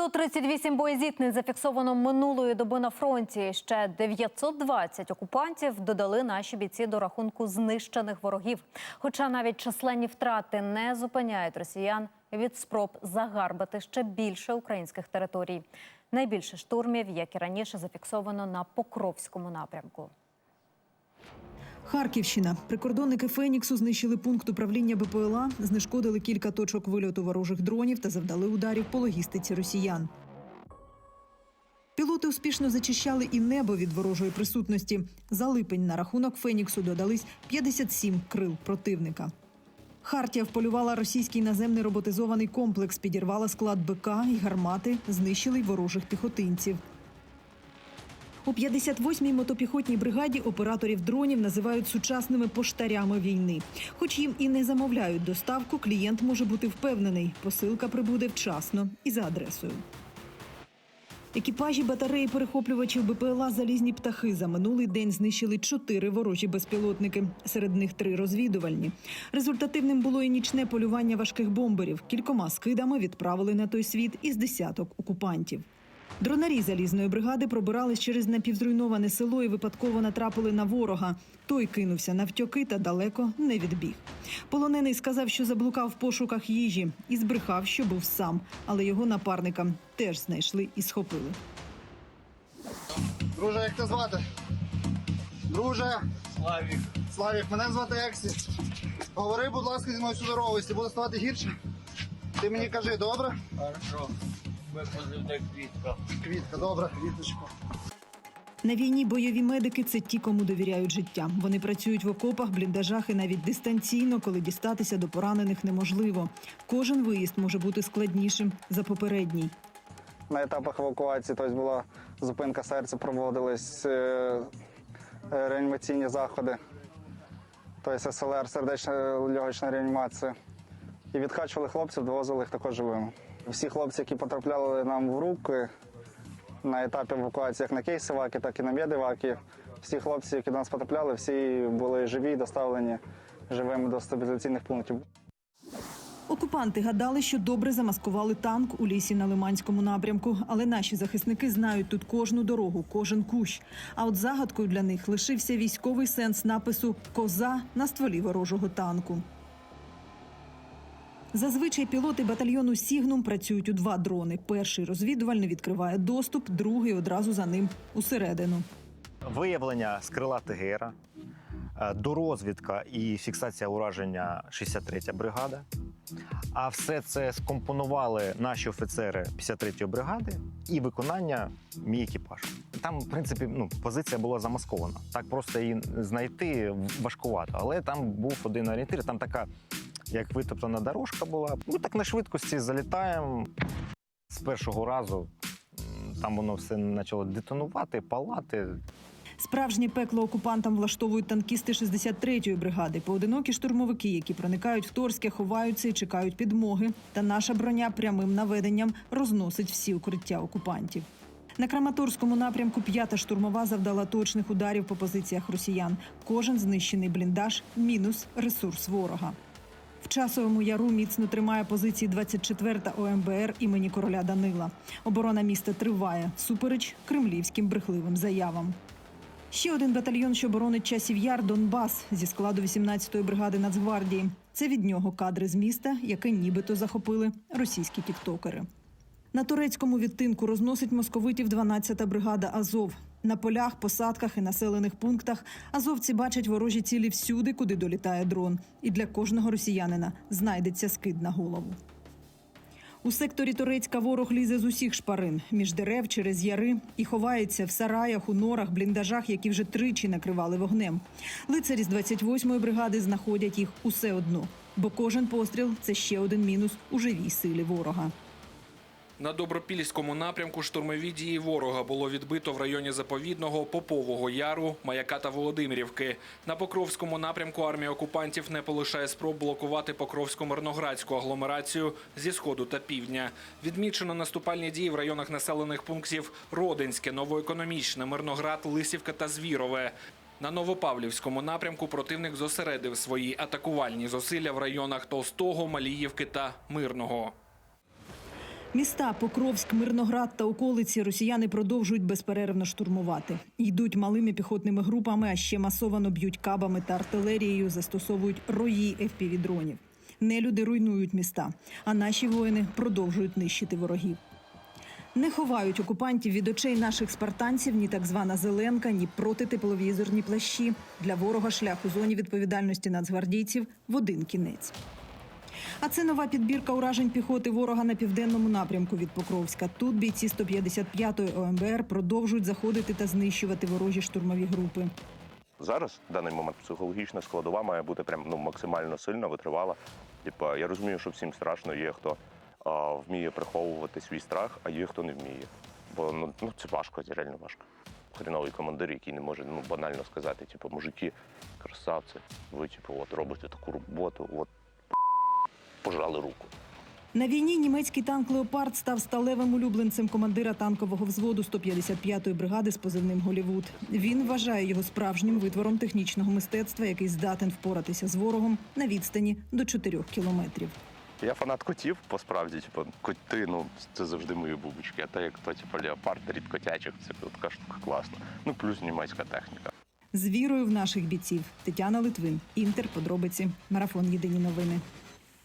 138 боєзіткнень зафіксовано минулої доби на фронті. Ще 920 окупантів додали наші бійці до рахунку знищених ворогів. Хоча навіть численні втрати не зупиняють росіян від спроб загарбати ще більше українських територій. Найбільше штурмів, як і раніше, зафіксовано на Покровському напрямку. Харківщина. Прикордонники Феніксу знищили пункт управління БПЛА, знешкодили кілька точок вильоту ворожих дронів та завдали ударів по логістиці росіян. Пілоти успішно зачищали і небо від ворожої присутності. За липень на рахунок Феніксу додались 57 крил противника. Хартія вполювала російський наземний роботизований комплекс, підірвала склад БК і гармати, знищили й ворожих піхотинців. У 58-й мотопіхотній бригаді операторів дронів називають сучасними поштарями війни. Хоч їм і не замовляють доставку, клієнт може бути впевнений, посилка прибуде вчасно і за адресою. Екіпажі батареї перехоплювачів БПЛА Залізні птахи за минулий день знищили чотири ворожі безпілотники. Серед них три розвідувальні. Результативним було і нічне полювання важких бомберів. Кількома скидами відправили на той світ із десяток окупантів. Дронарі залізної бригади пробирались через напівзруйноване село і випадково натрапили на ворога. Той кинувся навтьоки та далеко не відбіг. Полонений сказав, що заблукав в пошуках їжі і збрехав, що був сам, але його напарника теж знайшли і схопили. Друже, як тебе звати? Друже, Славік, Славік, мене звати Ексі. Говори, будь ласка, зі мною всю дорогу, якщо буде ставати гірше. Ти мені кажи, добре? хорошо. Ми позивник квітка. Квітка, добре, квіточку. На війні бойові медики це ті, кому довіряють життя. Вони працюють в окопах, бліндажах і навіть дистанційно, коли дістатися до поранених неможливо. Кожен виїзд може бути складнішим за попередній. На етапах евакуації тобто була зупинка серця, проводились е, е, реанімаційні заходи, тобто СЛР, сердечна легочна реанімація. І відкачували хлопців, довозили їх також живими. Всі хлопці, які потрапляли нам в руки на етапі евакуації, як на кейсиваки, так і на медиваки, всі хлопці, які до нас потрапляли, всі були живі, доставлені живими до стабілізаційних пунктів. Окупанти гадали, що добре замаскували танк у лісі на Лиманському напрямку, але наші захисники знають тут кожну дорогу, кожен кущ. А от загадкою для них лишився військовий сенс напису Коза на стволі ворожого танку. Зазвичай пілоти батальйону Сігнум працюють у два дрони. Перший розвідувальний відкриває доступ, другий одразу за ним усередину. виявлення з крила ТГРа, е, дорозвідка і фіксація ураження 63 бригада. А все це скомпонували наші офіцери 53-ї бригади і виконання мій екіпаж. Там, в принципі, ну, позиція була замаскована. Так просто її знайти важкувато. Але там був один орієнтир, там така, як витоптана дорожка була. Ми так на швидкості залітаємо. З першого разу там воно все почало детонувати, палати. Справжнє пекло окупантам влаштовують танкісти 63-ї бригади, поодинокі штурмовики, які проникають в Торське, ховаються і чекають підмоги. Та наша броня прямим наведенням розносить всі укриття окупантів. На Краматорському напрямку п'ята штурмова завдала точних ударів по позиціях росіян. Кожен знищений бліндаж мінус ресурс ворога. Часовому яру міцно тримає позиції 24-та ОМБР імені короля Данила. Оборона міста триває всупереч кремлівським брехливим заявам. Ще один батальйон, що боронить часів яр Донбас зі складу 18-ї бригади Нацгвардії. Це від нього кадри з міста, яке нібито захопили російські тіктокери. На турецькому відтинку розносить московитів 12-та бригада Азов. На полях, посадках і населених пунктах азовці бачать ворожі цілі всюди, куди долітає дрон. І для кожного росіянина знайдеться скид на голову. У секторі Торецька ворог лізе з усіх шпарин між дерев через яри і ховається в сараях, у норах, бліндажах, які вже тричі накривали вогнем. Лицарі з 28-ї бригади знаходять їх усе одно, бо кожен постріл це ще один мінус у живій силі ворога. На Добропільському напрямку штурмові дії ворога було відбито в районі Заповідного, Попового Яру, Маяка та Володимирівки. На Покровському напрямку армія окупантів не полишає спроб блокувати Покровсько-Мирноградську агломерацію зі сходу та півдня. Відмічено наступальні дії в районах населених пунктів Родинське, Новоекономічне, Мирноград, Лисівка та Звірове. На Новопавлівському напрямку противник зосередив свої атакувальні зусилля в районах Толстого, Маліївки та Мирного. Міста Покровськ, Мирноград та околиці росіяни продовжують безперервно штурмувати. Йдуть малими піхотними групами, а ще масовано б'ють кабами та артилерією, застосовують рої FPV-дронів. Нелюди руйнують міста, а наші воїни продовжують нищити ворогів. Не ховають окупантів від очей наших спартанців ні так звана зеленка, ні протитепловізорні плащі. Для ворога шлях у зоні відповідальності нацгвардійців в один кінець. А це нова підбірка уражень піхоти ворога на південному напрямку від Покровська. Тут бійці 155-ї ОМБР продовжують заходити та знищувати ворожі штурмові групи. Зараз в даний момент психологічна складова має бути прям ну максимально сильна, витривала. Типа, я розумію, що всім страшно, є хто а, вміє приховувати свій страх, а є хто не вміє. Бо ну, ну це важко, це реально важко. Хріновий командир, який не може ну банально сказати, типу, мужики, красавці, ви типу, от робите таку роботу, от пожали руку. На війні німецький танк Леопард став сталевим улюбленцем командира танкового взводу 155-ї бригади з позивним Голівуд. Він вважає його справжнім витвором технічного мистецтва, який здатен впоратися з ворогом на відстані до 4 кілометрів. Я фанат котів, посправді, типу, коти, ну це завжди мої бубочки. А те, як то, типу, леопард рід котячих, це така штука класна. Ну плюс німецька техніка. З вірою в наших бійців Тетяна Литвин, Інтер, подробиці, марафон Єдині новини.